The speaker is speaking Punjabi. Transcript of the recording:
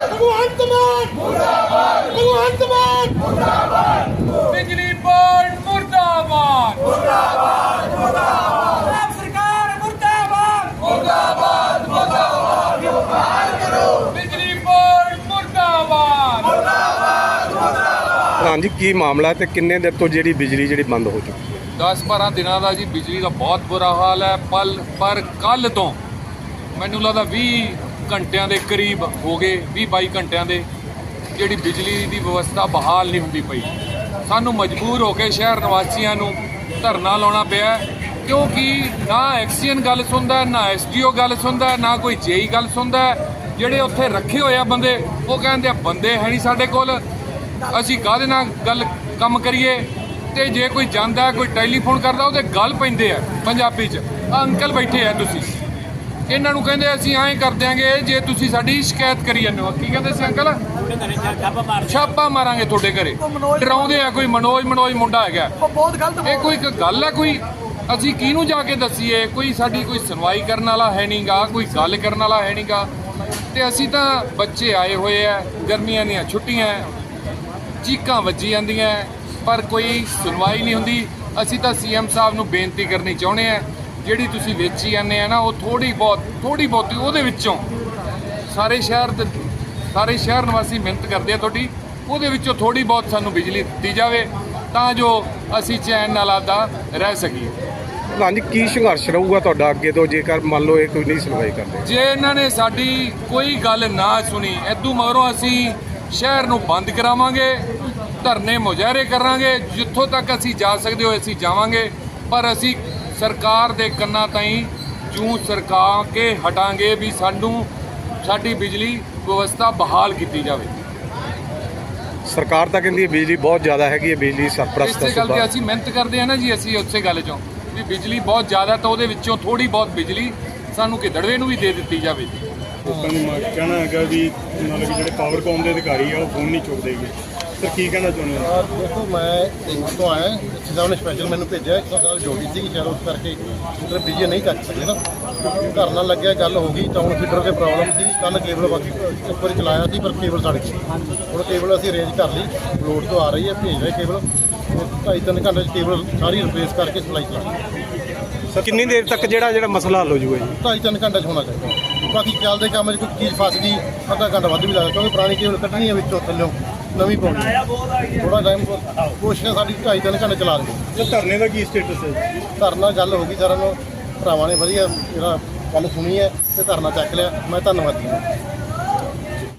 ਭਗਵੰਤ ਮਾਨ ਮੁਰਦਾਬਾਦ ਭਗਵੰਤ ਮਾਨ ਬਿਜਲੀ ਬੋਰਡ ਮੁਰਦਾਬਾਦ। ਪੰਜਾਬ ਸਰਕਾਰ ਮੁਰਦਾਬਾਦ। ਬਿਜਲੀ ਬੋਰਡ ਮੁਰਦਾਬਾਦ। ਪ੍ਰਧਾਨ ਜੀ ਕੀ ਮਾਮਲਾ ਹੈ ਤੇ ਕਿੰਨੇ ਦਿਨ ਤੋਂ ਜਿਹੜੀ ਬਿਜਲੀ ਜਿਹੜੀ ਬੰਦ ਹੋ ਚੁੱਕੀ ਹੈ? 10-12 ਦਿਨਾਂ ਦਾ ਜੀ ਬਿਜਲੀ ਦਾ ਬਹੁਤ ਬੁਰਾ ਹਾਲ ਹੈ। ਪਲ ਪਰ ਕੱਲ ਤੋਂ ਮੈਨੂੰ ਲੱਗਦਾ 20 ਘੰਟਿਆਂ ਦੇ ਕਰੀਬ ਹੋ ਗਏ 20-22 ਘੰਟਿਆਂ ਦੇ ਜਿਹੜੀ ਬਿਜਲੀ ਦੀ ਵਿਵਸਥਾ ਬਹਾਲ ਨਹੀਂ ਹੁੰਦੀ ਪਈ। ਸਾਨੂੰ ਮਜਬੂਰ ਹੋ ਕੇ ਸ਼ਹਿਰ ਨਿਵਾਸੀਆਂ ਨੂੰ ਧਰਨਾ ਲਾਉਣਾ ਪਿਆ ਕਿਉਂਕਿ ਨਾ ਐਕਸੀਅਨ ਗੱਲ ਸੁਣਦਾ ਹੈ, ਨਾ ਐਸਡੀਓ ਗੱਲ ਸੁਣਦਾ ਨਾ ਕੋਈ ਜੇਈ ਗੱਲ ਸੁਣਦਾ ਜਿਹੜੇ ਉੱਥੇ ਰੱਖੇ ਹੋਏ ਆ ਬੰਦੇ ਉਹ ਕਹਿੰਦੇ ਆ ਬੰਦੇ ਹੈ ਨਹੀਂ ਸਾਡੇ ਕੋਲ। ਅਸੀਂ ਕਾਹਦੇ ਨਾਲ ਗੱਲ ਕੰਮ ਕਰੀਏ? ਤੇ ਜੇ ਕੋਈ ਜਾਂਦਾ ਕੋਈ ਟੈਲੀਫੋਨ ਕਰਦਾ ਉਹਦੇ ਗੱਲ ਪੈਂਦੇ ਆ ਪੰਜਾਬੀ 'ਚ। ਆਹ ਅੰਕਲ ਬੈਠੇ ਆ ਤੁਸੀਂ। ਇਹਨਾਂ ਨੂੰ ਕਹਿੰਦੇ ਅਸੀਂ ਐਂ ਕਰ ਦਿਆਂਗੇ ਜੇ ਤੁਸੀਂ ਸਾਡੀ ਸ਼ਿਕਾਇਤ ਕਰੀ ਜਾਂਦੇ ਹੋ। ਕੀ ਕਹਿੰਦੇ ਸੀ ਅੰਕਲ? ਛਾਪਾ ਮਾਰਾਂਗੇ ਤੁਹਾਡੇ ਘਰੇ। ਡਰਾਉਂਦੇ ਆ ਕੋਈ ਮਨੋਜ ਮਨੋਜ ਮੁੰਡਾ ਹੈਗਾ। ਬਹੁਤ ਗਲਤ ਇਹ ਕੋਈ ਇੱਕ ਗੱਲ ਹੈ ਕੋਈ? ਅਸੀਂ ਕਿਹਨੂੰ ਜਾ ਕੇ ਦੱਸੀਏ? ਕੋਈ ਸਾਡੀ ਕੋਈ ਸੁਣਵਾਈ ਕਰਨ ਵਾਲਾ ਹੈ ਨਹੀਂਗਾ ਕੋਈ ਗੱਲ ਕਰਨ ਵਾਲਾ ਹੈ ਨਹੀਂਗਾ ਤੇ ਅਸੀਂ ਤਾਂ ਬੱਚੇ ਆਏ ਹੋਏ ਆ ਗਰਮੀਆਂ ਦੀਆਂ ਛੁੱਟੀਆਂ ਚੀਕਾਂ ਵੱਜੀ ਜਾਂਦੀਆਂ ਪਰ ਕੋਈ ਸੁਣਵਾਈ ਨਹੀਂ ਹੁੰਦੀ। ਅਸੀਂ ਤਾਂ ਸੀਐਮ ਸਾਹਿਬ ਨੂੰ ਬੇਨਤੀ ਕਰਨੀ ਚਾਹੁੰਦੇ ਆ ਜਿਹੜੀ ਤੁਸੀਂ ਵੇਚੀ ਜਾਂਦੇ ਆ ਨਾ ਉਹ ਥੋੜੀ ਬਹੁਤ ਥੋੜੀ ਬਹੁਤੀ ਉਹਦੇ ਵਿੱਚੋਂ ਸਾਰੇ ਸ਼ਹਿਰ ਦੇ ਸਾਰੇ ਸ਼ਹਿਰ ਨਿਵਾਸੀ ਮਿਹਨਤ ਕਰਦੇ ਆ ਤੁਹਾਡੀ ਉਹਦੇ ਵਿੱਚੋਂ ਥੋੜੀ ਬਹੁਤ ਸਾਨੂੰ ਬਿਜਲੀ ਦਿੱਤੀ ਜਾਵੇ ਤਾਂ ਜੋ ਅਸੀਂ ਚੈਨ ਨਾਲ ਆਦਾ ਰਹਿ ਸਕੀਏ। ਪ੍ਰਧਾਨ ਜੀ ਕੀ ਸੰਘਰਸ਼ ਰਹੂਗਾ ਤੁਹਾਡਾ ਅੱਗੇ ਤੋਂ ਜੇਕਰ ਮੰਨ ਲਓ ਇਹ ਕੋਈ ਨਹੀਂ ਸੁਣਵਾਈ ਕਰਦੇ? ਜੇ ਇਹਨਾਂ ਨੇ ਸਾਡੀ ਕੋਈ ਗੱਲ ਨਾ ਸੁਣੀ ਐਦੂ ਮਗਰੋਂ ਅਸੀਂ ਸ਼ਹਿਰ ਨੂੰ ਬੰਦ ਕਰਾਵਾਂਗੇ ਧਰਨੇ ਮੁਜ਼ਾਹਰੇ ਕਰਾਂਗੇ ਜਿੱਥੋਂ ਤੱਕ ਅਸੀਂ ਜਾ ਸਕਦੇ ਹੋ ਅਸੀਂ ਜਾਵਾਂਗੇ ਪਰ ਅਸੀਂ ਸਰਕਾਰ ਦੇ ਕੰਨਾਂ ਤਾਈਂ ਜੂ ਸਰਕਾ ਕੇ ਹਟਾਂਗੇ ਵੀ ਸਾਨੂੰ ਸਾਡੀ ਬਿਜਲੀ ਵਿਵਸਥਾ ਬਹਾਲ ਕੀਤੀ ਜਾਵੇ। ਸਰਕਾਰ ਤਾਂ ਕਹਿੰਦੀ ਹੈ ਬਿਜਲੀ ਬਹੁਤ ਜ਼ਿਆਦਾ ਹੈਗੀ ਹੈ ਬਿਜਲੀ ਸਰਪ੍ਰਸਤ ਇਸੇ ਗੱਲ ਤੇ ਅਸੀਂ ਮਿਹਨਤ ਕਰਦੇ ਆ ਨਾ ਜੀ ਅਸੀਂ ਉਸੇ ਗੱਲ ਚੋਂ ਵੀ ਬਿਜਲੀ ਬਹੁਤ ਜ਼ਿਆਦਾ ਤਾਂ ਉਹਦੇ ਵਿੱਚੋਂ ਥੋੜੀ ਬਹੁਤ ਬਿਜਲੀ ਸਾਨੂੰ ਕਿਦੜਵੇ ਨੂੰ ਵੀ ਦੇ ਦਿੱਤੀ ਜਾਵੇ। ਲੋਕਾਂ ਨੂੰ ਕਹਿਣਾ ਹੈਗਾ ਵੀ ਮਤਲਬ ਕਿ ਜਿਹੜੇ ਪਾਵਰਕੌਮ ਦੇ ਅਧਿਕਾਰੀ ਆ ਉਹ ਫੋਨ ਨਹੀਂ ਚੁੱਕਦੇਗੇ ਸਰ ਕੀ ਕਹਿਣਾ ਚਾਹੁੰਦੇ ਹੋ? ਔਰ ਦੇਖੋ ਮੈਂ ਇੱਕ ਤੋਂ ਆਇਆ ਇੱਥੇ ਸਾਹਿਬ ਨੇ ਸਪੈਸ਼ਲ ਮੈਨੂੰ ਭੇਜਿਆ ਇੱਕ ਸਾਲ ਡਿਊਟੀ ਸੀ ਸ਼ਾਇਦ ਉਸ ਕਰਕੇ ਫਿਰ ਬਿਜਲੀ ਨਹੀਂ ਚੱਕ ਸਕੇ ਨਾ। ਘਰ ਨਾਲ ਲੱਗਿਆ ਗੱਲ ਹੋ ਗਈ ਤਾਂ ਹੁਣ ਫੀਡਰ ਤੇ ਪ੍ਰੋਬਲਮ ਸੀ ਕੱਲ ਕੇਬਲ ਬਾਕੀ ਵਾਰੀ ਚਲਾਇਆ ਸੀ ਪਰ ਕੇਬਲ ਸੜ ਗਈ। ਹੁਣ ਕੇਬਲ ਅਸੀਂ ਅਰੇਂਜ ਕਰ ਲਈ ਲੋਡ ਤੋਂ ਆ ਰਹੀ ਹੈ ਭੇਜ ਰਹੇ ਕੇਬਲ ਤੇ ਢਾਈ ਤਿੰਨ ਘੰਟੇ 'ਚ ਕੇਬਲ ਸਾਰੀ ਰਿਪਲੇਸ ਕਰਕੇ ਸਪਲਾਈ ਚਲਾ ਕਿੰਨੀ ਦੇਰ ਤੱਕ ਜਿਹੜਾ ਜਿਹੜਾ ਮਸਲਾ ਹੱਲ ਹੋ ਜਾਊਗਾ ਜੀ? ਢਾਈ ਤਿੰਨ ਘੰਟੇ 'ਚ ਹੋਣਾ ਚਾਹੀਦਾ। ਬਾਕੀ ਚੱਲਦੇ ਕੰਮ 'ਚ ਕੋਈ ਚੀਜ਼ ਫਸ ਗਈ ਅੱਧਾ ਘੰਟਾ ਵੱਧ ਵੀ ਲੱਗਦਾ ਕਿਉਂਕਿ ਪੁਰਾਣੀ ਕੇਬਲ ਕੱਢਣੀ ਹੈ ਵਿੱਚੋਂ ਥੱਲਿਓਂ। ਨਵੀਂ ਪਾਉਣੀ ਥੋੜਾ ਟਾਈਮ ਕੋਸ਼ਿਸ਼ ਸਾਡੀ ਢਾਈ ਤਿੰਨ ਘੰਟੇ ਚਲਾ ਦੇ ਸਰ ਧਰਨੇ ਦਾ ਕੀ ਸਟੇਟਸ ਹੈ? ਧਰਨਾ ਗੱਲ ਹੋ ਗਈ ਸਾਰਿਆਂ ਨੂੰ। ਭਰਾਵਾਂ ਨੇ ਵਧੀਆ ਜਿਹੜਾ ਗੱਲ ਸੁਣੀ ਹੈ ਤੇ ਧਰਨਾ ਚੱਕ ਲਿਆ। ਮੈਂ ਧੰਨਵਾਦੀ ਹਾਂ।